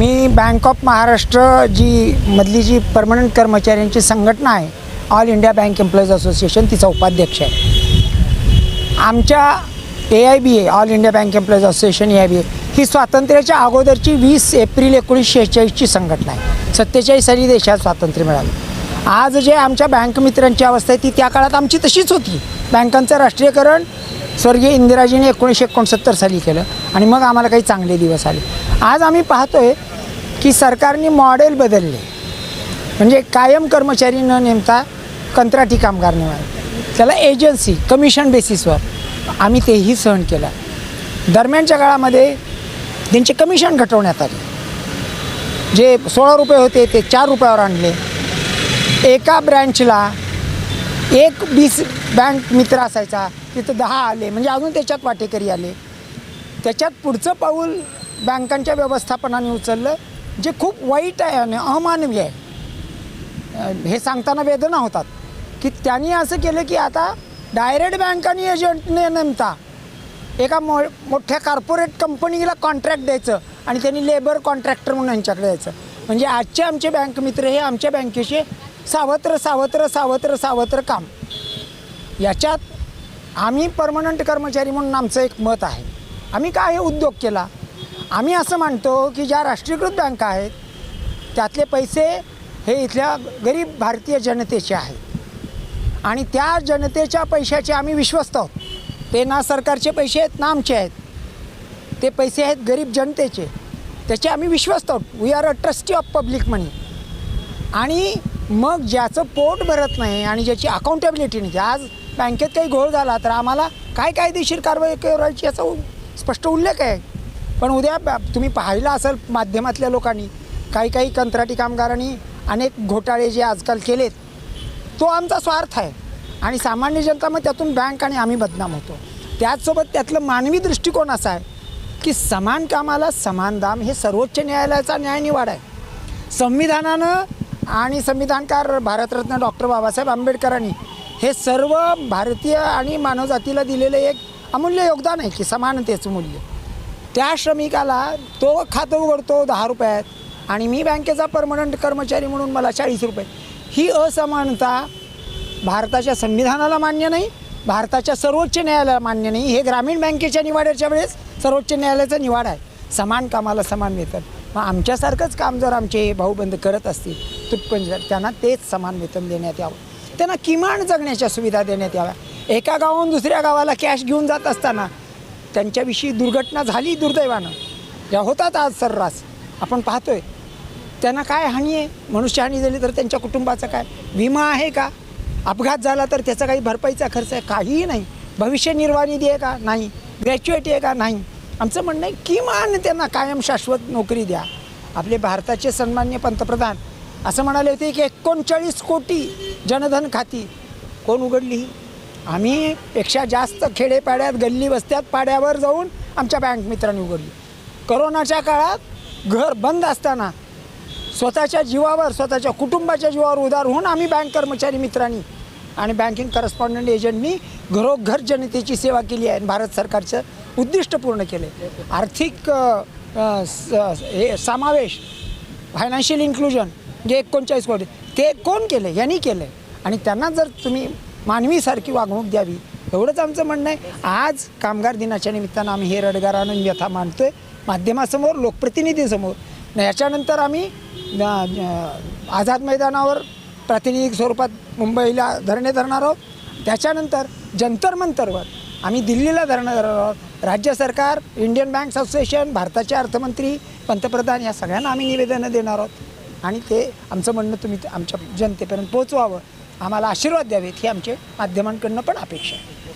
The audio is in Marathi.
मी बँक ऑफ महाराष्ट्र जी मधली जी परमनंट कर्मचाऱ्यांची संघटना आहे all India bank employees association तिचा उपाध्यक्ष आहे. आमच्या A I B A all India bank employees association A I B A ही स्वातंत्र्याच्या अगोदरची वीस एप्रिल एकोणीसशे शेहेचाळीसची संघटना आहे. सत्तेचाळीस साली देशात स्वातंत्र्य मिळालं. आज जे आमच्या बँक मित्रांची अवस्था आहे ती त्या काळात आमची तशीच होती. बँकांचं राष्ट्रीयकरण स्वर्गीय इंदिराजीने एकोणीसशे एकोणसत्तर साली केलं आणि मग आम्हाला काही चांगले दिवस आले. आज आम्ही पाहतोय की सरकारने मॉडेल बदलले. म्हणजे कायम कर्मचारी न नेमता कंत्राटी कामगार नेमावे त्याला एजन्सी कमिशन बेसिसवर आम्ही तेही सहन केलं. दरम्यानच्या काळामध्ये त्यांचे कमिशन घटवण्यात आले. जे सोळा रुपये होते ते चार रुपयावर आणले. एका ब्रँचला एक बीस बँक मित्र असायचा तिथं दहा आले म्हणजे अजून त्याच्यात वाटेकरी आले. त्याच्यात पुढचं पाऊल बँकांच्या व्यवस्थापनाने उचललं. जे खूप वाईट आहे आणि अमानवी आहे. हे सांगताना वेदना होतात. की त्यांनी असं केलं की आता डायरेक्ट बँकांनी एजंटने नेमता. एका मो मोठ्या कॉर्पोरेट कंपनीला कॉन्ट्रॅक्ट द्यायचं आणि त्यांनी लेबर कॉन्ट्रॅक्टर म्हणून यांच्याकडे द्यायचं म्हणजे आजचे आमचे बँक मित्र हे आमच्या बँकेचे सावत्र सावत्र सावत्र सावत्र काम. याच्यात आम्ही परमनंट कर्मचारी म्हणून आमचं एक मत आहे. आम्ही काय उद्योग केला? आम्ही असं मानतो की ज्या राष्ट्रीयकृत बँका आहेत त्यातले पैसे हे इथल्या गरीब भारतीय जनतेचे आहेत. आणि त्या जनतेच्या पैशाचे आम्ही विश्वस्त आहोत. ते ना सरकारचे पैसे आहेत ना आमचे आहेत. ते पैसे आहेत गरीब जनतेचे. त्याचे आम्ही विश्वस्त आहोत. We are a trustee of public money आणि मग ज्याचं पोट भरत नाही आणि ज्याची अकाउंटेबिलिटी नाही आज बँकेत काही घोळ झाला तर आम्हाला काय कायदेशीर कारवाई करायची याचा उ- स्पष्ट उल्लेख आहे. पण उद्या ब- तुम्ही पाहिलं असेल माध्यमातल्या लोकांनी काही काही कंत्राटी कामगारांनी अनेक घोटाळे जे आजकाल केलेत तो आमचा स्वार्थ आहे. आणि सामान्य जनता मग त्यातून बँक आणि आम्ही बदनाम होतो. त्याचसोबत त्यातलं मानवी दृष्टिकोन असा आहे की समान कामाला समान दाम हे सर्वोच्च न्यायालयाचा न्यायनिवाड आहे. संविधानानं आणि संविधानकार भारतरत्न डॉक्टर बाबासाहेब आंबेडकरांनी हे सर्व भारतीय आणि मानवजातीला दिलेलं एक अमूल्य योगदान आहे की समानतेचं मूल्य. त्या श्रमिकाला तो खातं उघडतो दहा रुपयात आणि मी बँकेचा परमनंट कर्मचारी म्हणून मला चाळीस रुपये. ही असमानता भारताच्या संविधानाला मान्य नाही भारताच्या सर्वोच्च न्यायालयाला मान्य नाही. हे ग्रामीण बँकेच्या निवाड्याच्या वेळेस सर्वोच्च न्यायालयाचा निवाड आहे. समान कामाला समान वेतन. मग आमच्यासारखंच काम जर आमचे भाऊबंद करत असतील तुटपण जर त्यांना तेच समान वेतन देण्यात यावं. त्यांना किमान जगण्याच्या सुविधा देण्यात याव्या. एका गावाहून दुसऱ्या गावाला कॅश घेऊन जात असताना त्यांच्याविषयी दुर्घटना झाली दुर्दैवानं. या होतात आज सर्रास. आपण पाहतोय. त्यांना काय हानी आहे? मनुष्यहानी झाली तर त्यांच्या कुटुंबाचा काय? विमा आहे का? अपघात झाला तर त्याचा काही भरपाईचा खर्च आहे? काहीही नाही. भविष्य निर्वाह निधी आहे का? नाही. ग्रॅच्युएटी आहे का? नाही. आमचं म्हणणं आहे किमान त्यांना कायम शाश्वत नोकरी द्या. आपले भारताचे सन्मान्य पंतप्रधान असं म्हणाले होते की एकोणचाळीस कोटी जनधन खाती. कोण उघडली ही? आम्ही पेक्षा जास्त खेडेपाड्यात गल्ली वस्त्यात पाड्यावर जाऊन आमच्या बँक मित्रांनी उघडली. करोनाच्या काळात घर बंद असताना स्वतःच्या जीवावर स्वतःच्या कुटुंबाच्या जीवावर उदार होऊन आम्ही बँक कर्मचारी मित्रांनी आणि बँकिंग करस्पॉन्डंट एजंटनी घरोघर जनतेची सेवा केली आहे आणि भारत सरकारचं उद्दिष्ट पूर्ण केले आर्थिक स- हे समावेश फायनान्शियल इन्क्लुजन जे एकोणचाळीस कोटी ते कोण केलं यांनी केलं आहे आणि त्यांना जर तुम्ही मानवीसारखी वागणूक द्यावी. एवढंच आमचं म्हणणं आहे. आज कामगार दिनाच्या निमित्तानं आम्ही हे रडगार व्यथा आहे माध्यमासमोर लोकप्रतिनिधीसमोर. याच्यानंतर आम्ही आझाद मैदानावर प्रातिनिधिक स्वरूपात मुंबईला धरणे धरणार आहोत. त्याच्यानंतर जंतर मंतरवर आम्ही दिल्लीला धरणं धरणार आहोत. राज्य सरकार इंडियन बँक असोसिएशन भारताचे अर्थमंत्री पंतप्रधान या सगळ्यांना आम्ही निवेदनं देणार आहोत. आणि ते आमचं म्हणणं तुम्ही आमच्या जनतेपर्यंत पोहोचवावं. आम्हाला आशीर्वाद द्यावेत ही आमचे माध्यमांकडनं पण अपेक्षा आहे.